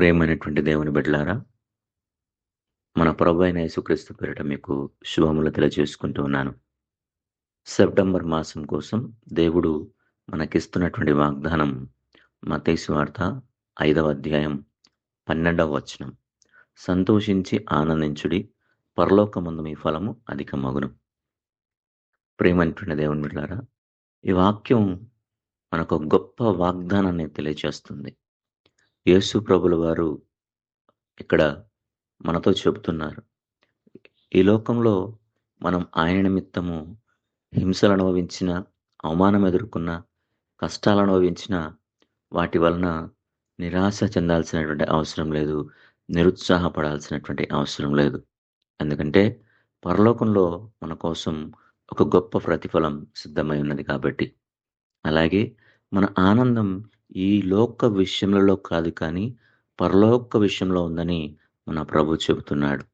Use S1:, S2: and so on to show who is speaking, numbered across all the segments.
S1: ప్రేమైనటువంటి దేవుని బిడ్డలారా మన ప్రభు అయిన యేసుక్రీస్తు పేరిట మీకు శుభములు తెలియజేసుకుంటూ ఉన్నాను. సెప్టెంబర్ మాసం కోసం దేవుడు మనకిస్తున్నటువంటి వాగ్దానం మతేసు వార్త ఐదవ అధ్యాయం పన్నెండవ వచనం. సంతోషించి ఆనందించుడి పరలోకమందు మీ ఫలము అధిక మగును ప్రేమైనటువంటి దేవుని బిడ్డలారా ఈ వాక్యం మనకు గొప్ప వాగ్దానాన్ని తెలియజేస్తుంది. యేసు ప్రభుల వారు ఇక్కడ మనతో చెబుతున్నారు. ఈ లోకంలో మనం ఆయన నిమిత్తము హింసలు అనుభవించిన అవమానం ఎదుర్కొన్న కష్టాలు అనుభవించిన వాటి వలన నిరాశ చెందాల్సినటువంటి అవసరం లేదు నిరుత్సాహపడాల్సినటువంటి అవసరం లేదు. ఎందుకంటే పరలోకంలో మన కోసం ఒక గొప్ప ప్రతిఫలం సిద్ధమై ఉన్నది కాబట్టి. అలాగే మన ఆనందం ఈ లోక విషయంలో కాదు కానీ పరలోక విషయంలో ఉందని మన ప్రభు చెబుతున్నాడు.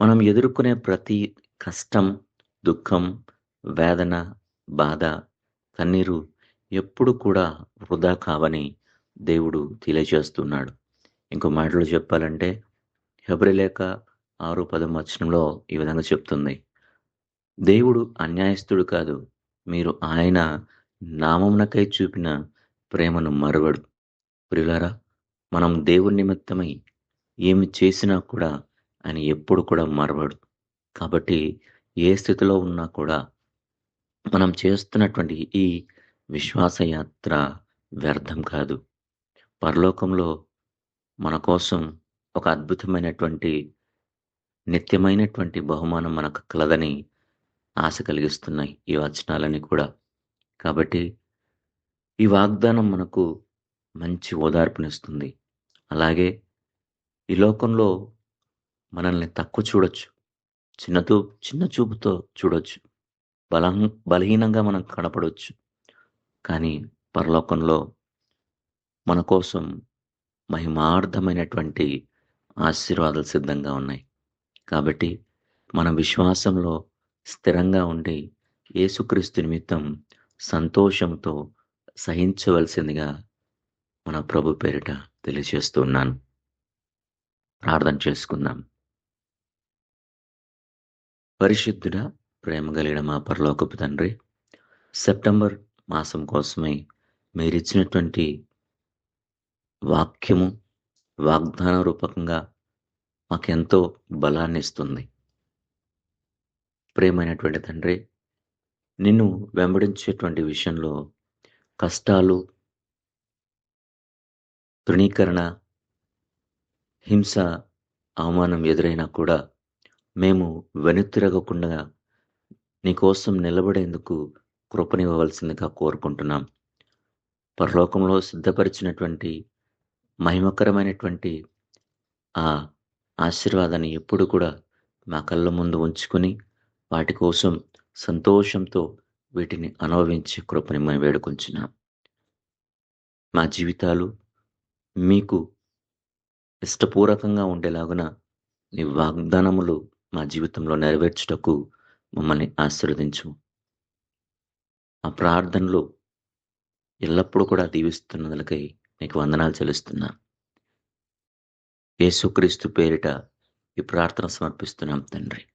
S1: మనం ఎదుర్కొనే ప్రతి కష్టం దుఃఖం వేదన బాధ కన్నీరు ఎప్పుడు కూడా వృధా కావని దేవుడు తెలియజేస్తున్నాడు. ఇంకో మాటలు చెప్పాలంటే హెబ్రిలేక ఆరు పదం వచనంలో ఈ విధంగా చెప్తుంది. దేవుడు అన్యాయస్తుడు కాదు మీరు ఆయన నామమునకై చూపిన ప్రేమను మరవడు. ప్రియులారా మనం దేవుని నిమిత్తమై ఏమి చేసినా కూడా ఆయన ఎప్పుడు కూడా మరవడు. కాబట్టి ఏ స్థితిలో ఉన్నా కూడా మనం చేస్తున్నటువంటి ఈ విశ్వాసయాత్ర వ్యర్థం కాదు. పరలోకంలో మన కోసం ఒక అద్భుతమైనటువంటి నిత్యమైనటువంటి బహుమానం మనకు కలదని ఆశ కలిగిస్తున్నాయి ఈ వచనాలని కూడా. కాబట్టి ఈ వాగ్దానం మనకు మంచి ఓదార్పునిస్తుంది. అలాగే ఈ లోకంలో మనల్ని తక్కువ చూడొచ్చు. చిన్నతో చిన్న చూపుతో చూడొచ్చు. బలం బలహీనంగా మనం కనపడవచ్చు కానీ పరలోకంలో మన కోసం మహిమార్థమైనటువంటి ఆశీర్వాదాలు సిద్ధంగా ఉన్నాయి. కాబట్టి మన విశ్వాసంలో స్థిరంగా ఉండి యేసుక్రీస్తు నిమిత్తం సంతోషంతో సహించవలసిందిగా మన ప్రభు పేరిట తెలియజేస్తున్నాను ప్రార్థన చేసుకుందాం. పరిశుద్ధుడ ప్రేమ కలిగిన మా పరలోకపు తండ్రి సెప్టెంబర్ మాసం కోసమై మీరిచ్చినటువంటి వాక్యము వాగ్దాన రూపకంగా మాకెంతో బలాన్ని ఇస్తుంది. ప్రేమైనటువంటి తండ్రి నిన్ను వెంబడించేటువంటి విషయంలో కష్టాలు తృణీకరణ హింస అవమానం ఎదురైనా కూడా మేము వెనుతిరగకుండా నీకోసం నిలబడేందుకు కృపనివ్వవలసిందిగా కోరుకుంటున్నాం. పరలోకంలో సిద్ధపరిచినటువంటి మహిమకరమైనటువంటి ఆ ఆశీర్వాదాన్ని ఎప్పుడు కూడా మా కళ్ళ ముందు ఉంచుకొని వాటి కోసం సంతోషంతో వీటిని అనుభవించి కృపని మేము వేడుకొంచున్నాం. మా జీవితాలు మీకు ఇష్టపూర్వకంగా ఉండేలాగున నీ వాగ్దానములు మా జీవితంలో నెరవేర్చుటకు మమ్మల్ని ఆశీర్వదించు. ఆ ప్రార్థనలు ఎల్లప్పుడూ కూడా దీవిస్తున్నదులకై నీకు వందనాలు చెల్లిస్తున్నా. యేసుక్రీస్తు పేరిట ఈ ప్రార్థన సమర్పిస్తున్నాం తండ్రి.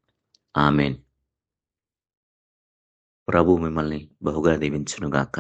S1: ఆమెన్. ప్రభు మిమ్మల్ని బహుగా దీవించునుగాక.